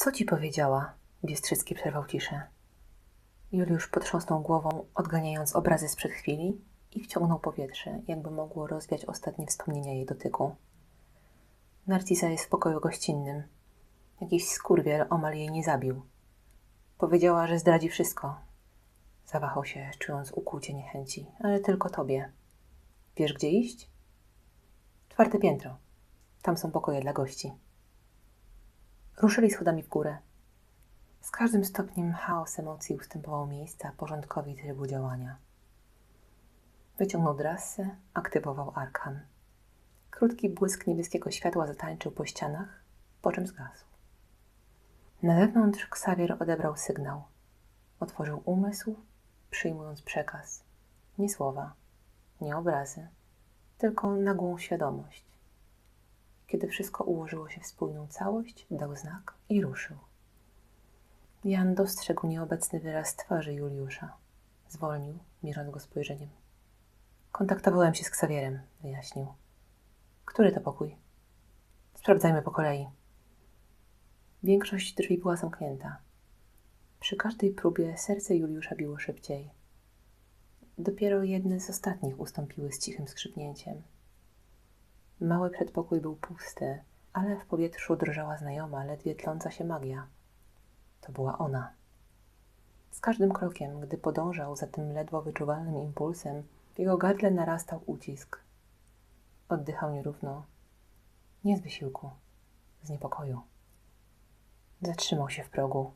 Co ci powiedziała? Biestrzycki przerwał ciszę. Juliusz potrząsnął głową, odganiając obrazy sprzed chwili i wciągnął powietrze, jakby mogło rozwiać ostatnie wspomnienia jej dotyku. Narcisa jest w pokoju gościnnym. Jakiś skurwiel omal jej nie zabił. Powiedziała, że zdradzi wszystko. Zawahał się, czując ukłucie niechęci, ale tylko tobie. Wiesz, gdzie iść? Czwarte piętro. Tam są pokoje dla gości. Ruszyli schodami w górę. Z każdym stopniem chaos emocji ustępował miejsca porządkowi trybu działania. Wyciągnął drasę, aktywował arkan. Krótki błysk niebieskiego światła zatańczył po ścianach, po czym zgasł. Na zewnątrz Xavier odebrał sygnał. Otworzył umysł, przyjmując przekaz. Nie słowa, nie obrazy, tylko nagłą świadomość. Kiedy wszystko ułożyło się w spójną całość, dał znak i ruszył. Jan dostrzegł nieobecny wyraz twarzy Juliusza. Zwolnił, mierząc go spojrzeniem. Kontaktowałem się z Ksawierem, wyjaśnił. Który to pokój? Sprawdzajmy po kolei. Większość drzwi była zamknięta. Przy każdej próbie serce Juliusza biło szybciej. Dopiero jedne z ostatnich ustąpiły z cichym skrzypnięciem. Mały przedpokój był pusty, ale w powietrzu drżała znajoma, ledwie tląca się magia. To była ona. Z każdym krokiem, gdy podążał za tym ledwo wyczuwalnym impulsem, w jego gardle narastał ucisk. Oddychał nierówno. Nie z wysiłku, z niepokoju. Zatrzymał się w progu.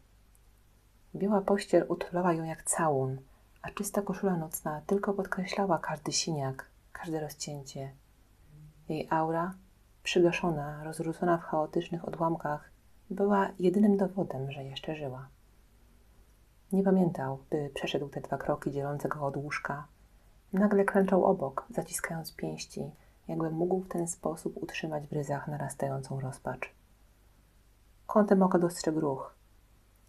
Biała pościel utulała ją jak całun, a czysta koszula nocna tylko podkreślała każdy siniak, każde rozcięcie. Jej aura, przygaszona, rozrzucona w chaotycznych odłamkach, była jedynym dowodem, że jeszcze żyła. Nie pamiętał, by przeszedł te dwa kroki dzielące go od łóżka. Nagle klęczał obok, zaciskając pięści, jakby mógł w ten sposób utrzymać w ryzach narastającą rozpacz. Kątem oka dostrzegł ruch.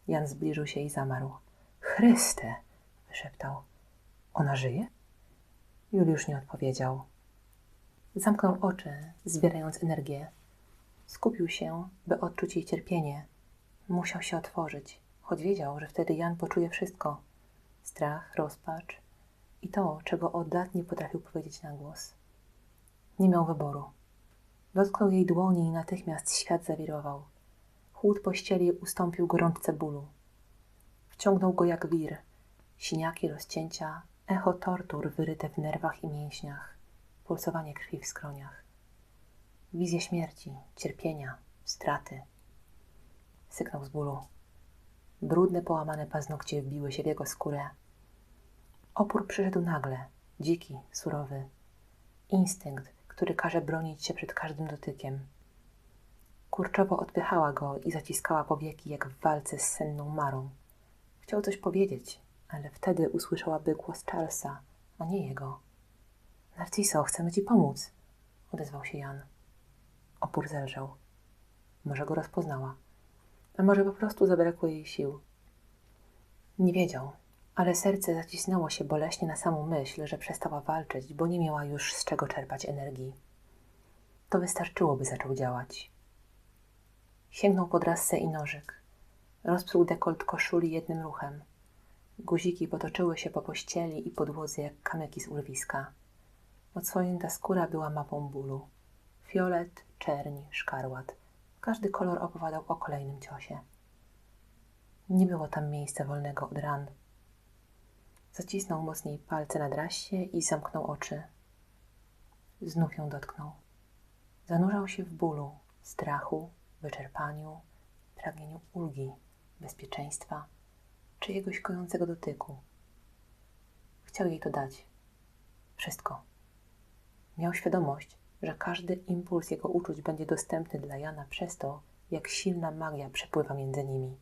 Jan zbliżył się i zamarł. Chryste! wyszeptał. Ona żyje? Juliusz nie odpowiedział. Zamknął oczy, zbierając energię. Skupił się, by odczuć jej cierpienie. Musiał się otworzyć, choć wiedział, że wtedy Jan poczuje wszystko. Strach, rozpacz i to, czego od lat nie potrafił powiedzieć na głos. Nie miał wyboru. Dotknął jej dłoni i natychmiast świat zawirował. Chłód pościeli ustąpił gorączce bólu. Wciągnął go jak wir. Siniaki, rozcięcia, echo tortur wyryte w nerwach i mięśniach, pulsowanie krwi w skroniach. Wizje śmierci, cierpienia, straty. Syknął z bólu. Brudne, połamane paznokcie wbiły się w jego skórę. Opór przyszedł nagle, dziki, surowy. Instynkt, który każe bronić się przed każdym dotykiem. Kurczowo odpychała go i zaciskała powieki, jak w walce z senną marą. Chciał coś powiedzieć, ale wtedy usłyszałaby głos Charlesa, a nie jego. Narciso, chcemy ci pomóc, odezwał się Jan. Opór zelżał. Może go rozpoznała, a może po prostu zabrakło jej sił. Nie wiedział, ale serce zacisnęło się boleśnie na samą myśl, że przestała walczyć, bo nie miała już z czego czerpać energii. To wystarczyło, by zaczął działać. Sięgnął pod rasę i nożyk. Rozpsuł dekolt koszuli jednym ruchem. Guziki potoczyły się po pościeli i podłodze jak kamyki z urwiska. Odsłonięta skóra była mapą bólu. Fiolet, czerń, szkarłat. Każdy kolor opowiadał o kolejnym ciosie. Nie było tam miejsca wolnego od ran. Zacisnął mocniej palce na drasie i zamknął oczy. Znów ją dotknął. Zanurzał się w bólu, strachu, wyczerpaniu, pragnieniu ulgi, bezpieczeństwa, czyjegoś kojącego dotyku. Chciał jej to dać. Wszystko. Miał świadomość, że każdy impuls jego uczuć będzie dostępny dla Jana przez to, jak silna magia przepływa między nimi.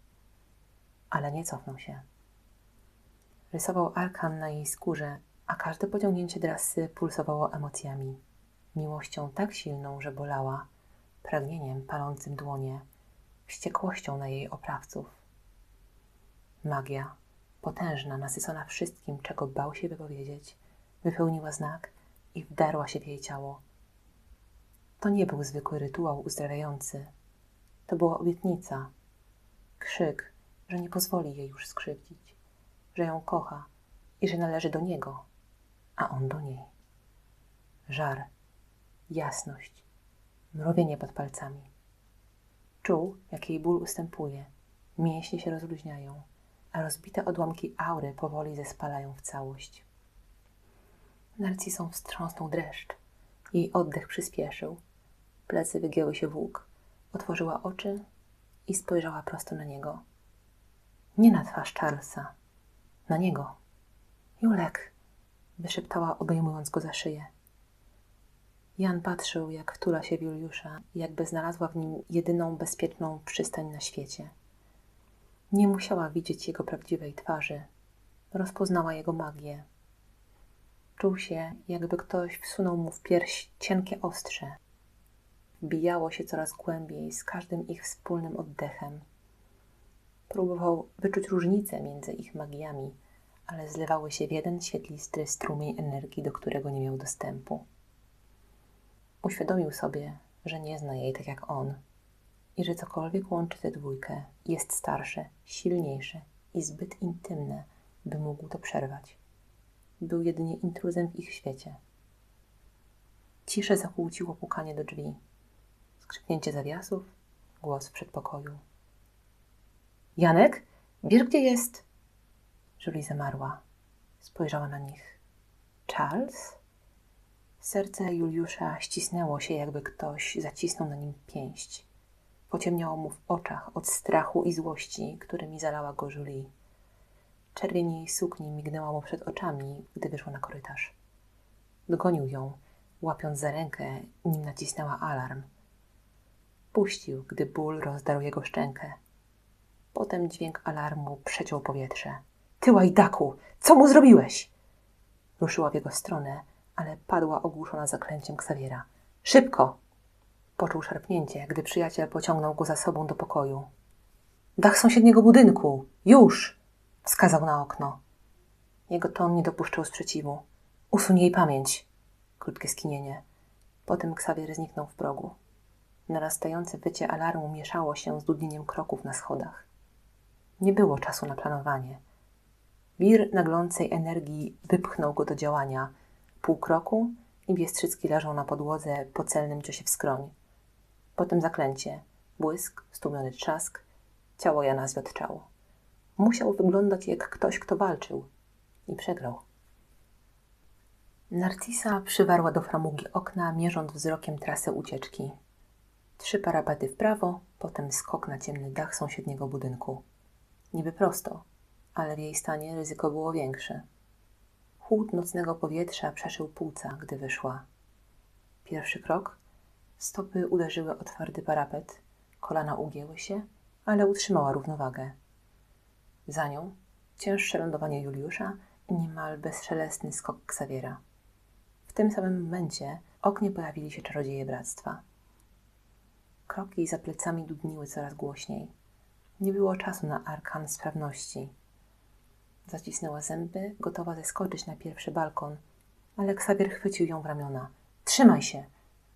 Ale nie cofnął się. Rysował arkan na jej skórze, a każde pociągnięcie drasy pulsowało emocjami. Miłością tak silną, że bolała, pragnieniem palącym dłonie, wściekłością na jej oprawców. Magia, potężna, nasycona wszystkim, czego bał się wypowiedzieć, wypełniła znak i wdarła się w jej ciało. To nie był zwykły rytuał uzdrawiający. To była obietnica. Krzyk, że nie pozwoli jej już skrzywdzić, że ją kocha i że należy do niego, a on do niej. Żar, jasność, mrowienie pod palcami. Czuł, jak jej ból ustępuje, mięśnie się rozluźniają, a rozbite odłamki aury powoli zespalają w całość. Narcisą wstrząsnął dreszcz. Jej oddech przyspieszył. Plecy wygięły się w łuk. Otworzyła oczy i spojrzała prosto na niego. Nie na twarz Charlesa, na niego. Julek, wyszeptała, obejmując go za szyję. Jan patrzył, jak wtula się w Juliusza, jakby znalazła w nim jedyną bezpieczną przystań na świecie. Nie musiała widzieć jego prawdziwej twarzy. Rozpoznała jego magię. Czuł się, jakby ktoś wsunął mu w pierś cienkie ostrze. Wbijało się coraz głębiej z każdym ich wspólnym oddechem. Próbował wyczuć różnicę między ich magiami, ale zlewały się w jeden świetlisty strumień energii, do którego nie miał dostępu. Uświadomił sobie, że nie zna jej tak jak on i że cokolwiek łączy tę dwójkę jest starsze, silniejsze i zbyt intymne, by mógł to przerwać. Był jedynie intruzem w ich świecie. Ciszę zakłóciło pukanie do drzwi, skrzypnięcie zawiasów, głos w przedpokoju. Janek, wiesz gdzie jest? Julie zamarła. Spojrzała na nich. Charles? Serce Juliusza ścisnęło się, jakby ktoś zacisnął na nim pięść. Pociemniało mu w oczach od strachu i złości, którymi zalała go Julie. Czerwień jej sukni mignęła mu przed oczami, gdy wyszła na korytarz. Dogonił ją, łapiąc za rękę, nim nacisnęła alarm. Puścił, gdy ból rozdarł jego szczękę. Potem dźwięk alarmu przeciął powietrze. Ty łajdaku, co mu zrobiłeś? Ruszyła w jego stronę, ale padła ogłuszona zaklęciem Ksawiera. Szybko! Poczuł szarpnięcie, gdy przyjaciel pociągnął go za sobą do pokoju. Dach sąsiedniego budynku! Już! Wskazał na okno. Jego ton nie dopuszczał sprzeciwu. Usuń jej pamięć. Krótkie skinienie. Potem Ksawier zniknął w progu. Narastające wycie alarmu mieszało się z dudnieniem kroków na schodach. Nie było czasu na planowanie. Wir naglącej energii wypchnął go do działania. Pół kroku i Biestrzycki leżał na podłodze po celnym ciosie w skroń. Potem zaklęcie, błysk, stłumiony trzask, ciało Jana zwiotczało. Musiał wyglądać jak ktoś, kto walczył i przegrał. Narcisa przywarła do framugi okna, mierząc wzrokiem trasę ucieczki. Trzy parapety w prawo, potem skok na ciemny dach sąsiedniego budynku. Niby prosto, ale w jej stanie ryzyko było większe. Chłód nocnego powietrza przeszył płuca, gdy wyszła. Pierwszy krok. Stopy uderzyły o twardy parapet, kolana ugięły się, ale utrzymała równowagę. Za nią cięższe lądowanie Juliusza i niemal bezszelestny skok Ksawiera. W tym samym momencie oknie pojawili się czarodzieje bractwa. Kroki za plecami dudniły coraz głośniej. Nie było czasu na arkan sprawności. Zacisnęła zęby, gotowa zeskoczyć na pierwszy balkon, ale Ksawier chwycił ją w ramiona. Trzymaj się!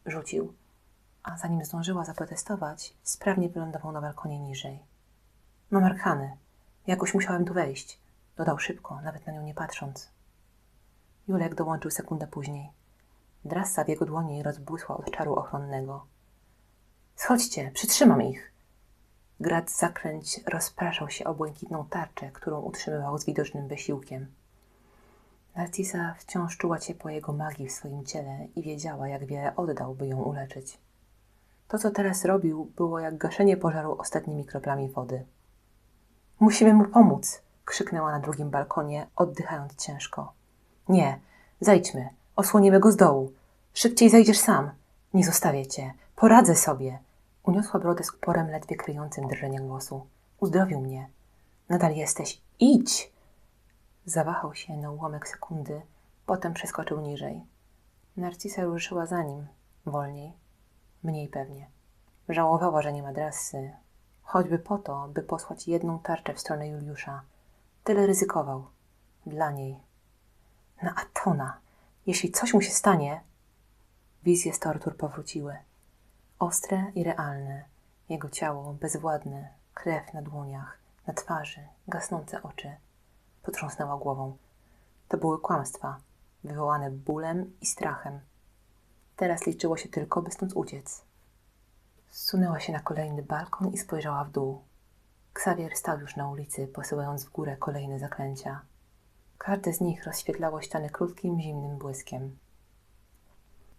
rzucił, a zanim zdążyła zaprotestować, sprawnie wylądował na balkonie niżej. Mam arkany. Jakoś musiałem tu wejść. Dodał szybko, nawet na nią nie patrząc. Julek dołączył sekundę później. Drasa w jego dłoni rozbłysła od czaru ochronnego. Schodźcie, przytrzymam ich! Grad zaklęć rozpraszał się o błękitną tarczę, którą utrzymywał z widocznym wysiłkiem. Narcisa wciąż czuła ciepło jego magii w swoim ciele i wiedziała, jak wiele oddał, by ją uleczyć. To, co teraz robił, było jak gaszenie pożaru ostatnimi kroplami wody. Musimy mu pomóc! krzyknęła na drugim balkonie, oddychając ciężko. Nie, zejdźmy, osłonimy go z dołu. Szybciej zejdziesz sam. Nie zostawię cię. Poradzę sobie. Uniosła brodę z uporem ledwie kryjącym drżenie głosu. Uzdrowił mnie. Nadal jesteś. Idź! Zawahał się na ułamek sekundy, potem przeskoczył niżej. Narcisa ruszyła za nim, wolniej, mniej pewnie. Żałowała, że nie ma drasy, choćby po to, by posłać jedną tarczę w stronę Juliusza. Tyle ryzykował. Dla niej. Na Atona. Jeśli coś mu się stanie... Wizje z tortur powróciły. Ostre i realne. Jego ciało bezwładne, Krew na dłoniach, na twarzy, gasnące oczy. Potrząsnęła głową. To były kłamstwa, wywołane bólem i strachem. Teraz liczyło się tylko, by stąd uciec. Zsunęła się na kolejny balkon i spojrzała w dół. Xavier stał już na ulicy, posyłając w górę kolejne zaklęcia. Każde z nich rozświetlało ściany krótkim, zimnym błyskiem.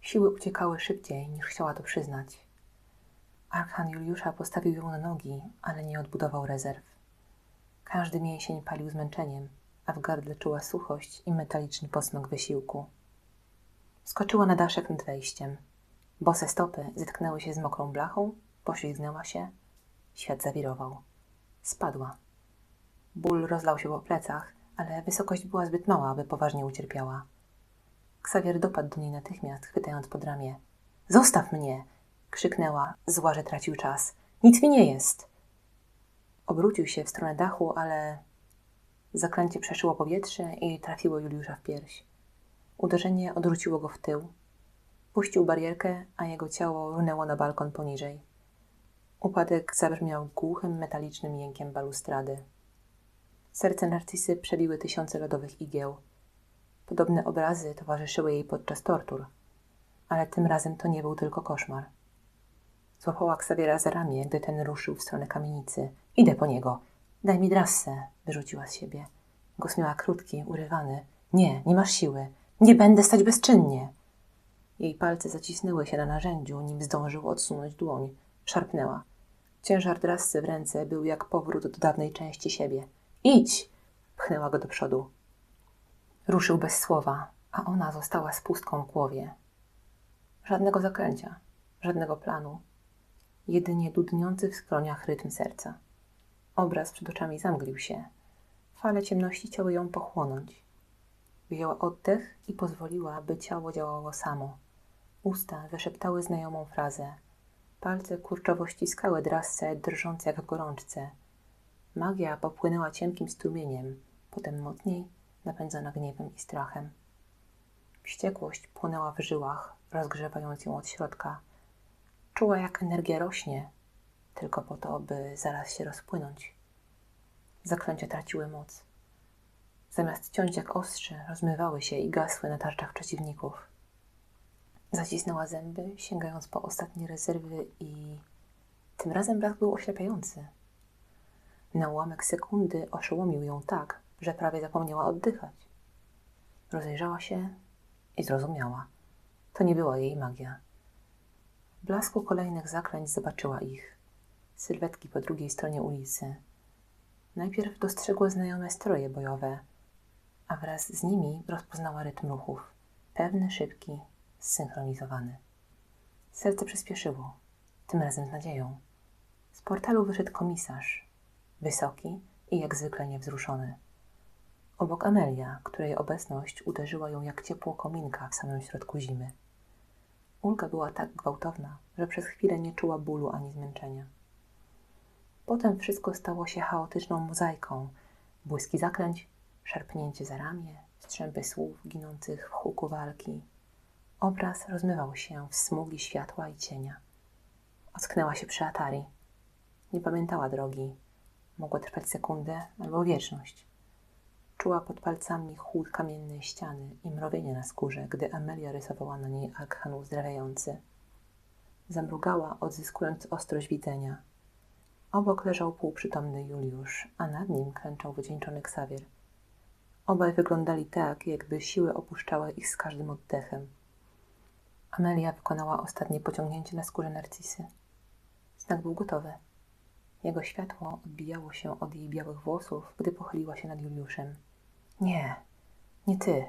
Siły uciekały szybciej, niż chciała to przyznać. Archan Juliusza postawił ją na nogi, ale nie odbudował rezerw. Każdy mięsień palił zmęczeniem, a w gardle czuła suchość i metaliczny posmak wysiłku. Skoczyła na daszek nad wejściem. Bose stopy zetknęły się z mokrą blachą, poślizgnęła się. Świat zawirował. Spadła. Ból rozlał się po plecach, ale wysokość była zbyt mała, aby poważnie ucierpiała. Ksawier dopadł do niej natychmiast, chwytając pod ramię. Zostaw mnie! krzyknęła, zła, że tracił czas. Nic mi nie jest! Obrócił się w stronę dachu, ale zaklęcie przeszyło powietrze i trafiło Juliusza w pierś. Uderzenie odwróciło go w tył. Puścił barierkę, a jego ciało runęło na balkon poniżej. Upadek zabrzmiał głuchym, metalicznym jękiem balustrady. Serce Narcisy przebiły tysiące lodowych igieł. Podobne obrazy towarzyszyły jej podczas tortur, ale tym razem to nie był tylko koszmar. Złapała Ksawiera za ramię, gdy ten ruszył w stronę kamienicy. Idę po niego. Daj mi drassę, wyrzuciła z siebie. Głos miała krótki, urywany. Nie, nie masz siły. Nie będę stać bezczynnie. Jej palce zacisnęły się na narzędziu, nim zdążył odsunąć dłoń. Szarpnęła. Ciężar drassy w ręce był jak powrót do dawnej części siebie. Idź! Pchnęła go do przodu. Ruszył bez słowa, a ona została z pustką w głowie. Żadnego zaklęcia, żadnego planu, jedynie dudniący w skroniach rytm serca. Obraz przed oczami zamglił się. Fale ciemności chciały ją pochłonąć. Wzięła oddech i pozwoliła, by ciało działało samo. Usta wyszeptały znajomą frazę. Palce kurczowo ściskały drasce, drżąc jak w gorączce. Magia popłynęła cienkim strumieniem, potem mocniej, napędzana gniewem i strachem. Wściekłość płonęła w żyłach, rozgrzewając ją od środka. Czuła, jak energia rośnie, tylko po to, by zaraz się rozpłynąć. Zaklęcia traciły moc. Zamiast ciąć jak ostrze, rozmywały się i gasły na tarczach przeciwników. Zacisnęła zęby, sięgając po ostatnie rezerwy i... Tym razem blask był oślepiający. Na ułamek sekundy oszołomił ją tak, że prawie zapomniała oddychać. Rozejrzała się i zrozumiała. To nie była jej magia. W blasku kolejnych zaklęć zobaczyła ich. Sylwetki po drugiej stronie ulicy. Najpierw dostrzegła znajome stroje bojowe, a wraz z nimi rozpoznała rytm ruchów. Pewny, szybki, zsynchronizowany. Serce przyspieszyło, tym razem z nadzieją. Z portalu wyszedł komisarz, wysoki i jak zwykle niewzruszony. Obok Amelia, której obecność uderzyła ją jak ciepło kominka w samym środku zimy. Ulga była tak gwałtowna, że przez chwilę nie czuła bólu ani zmęczenia. Potem wszystko stało się chaotyczną mozaiką. Błyski zaklęć, szarpnięcie za ramię, strzępy słów ginących w huku walki. Obraz rozmywał się w smugi światła i cienia. Ocknęła się przy Atari. Nie pamiętała drogi. Mogła trwać sekundę albo wieczność. Czuła pod palcami chłód kamiennej ściany i mrowienie na skórze, gdy Amelia rysowała na niej arkhan uzdrawiający. Zamrugała, odzyskując ostrość widzenia. Obok leżał półprzytomny Juliusz, a nad nim klęczał wycieńczony Ksawier. Obaj wyglądali tak, jakby siły opuszczały ich z każdym oddechem. Amelia wykonała ostatnie pociągnięcie na skórze Narcisy. Znak był gotowy. Jego światło odbijało się od jej białych włosów, gdy pochyliła się nad Juliuszem. Nie, nie ty,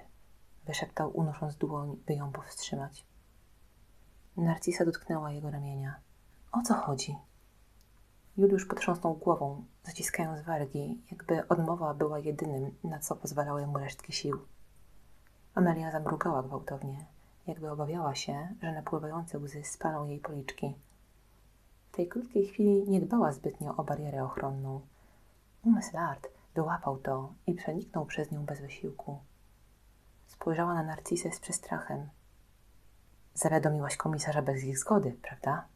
wyszeptał, unosząc dłoń, by ją powstrzymać. Narcisa dotknęła jego ramienia. O co chodzi? Juliusz potrząsnął głową, zaciskając wargi, jakby odmowa była jedynym, na co pozwalały mu resztki sił. Amelia zamrugała gwałtownie, jakby obawiała się, że napływające łzy spalą jej policzki. W tej krótkiej chwili nie dbała zbytnio o barierę ochronną. Umysł Art wyłapał to i przeniknął przez nią bez wysiłku. Spojrzała na Narcisę z przestrachem. Zawiadomiłaś komisarza bez ich zgody, prawda?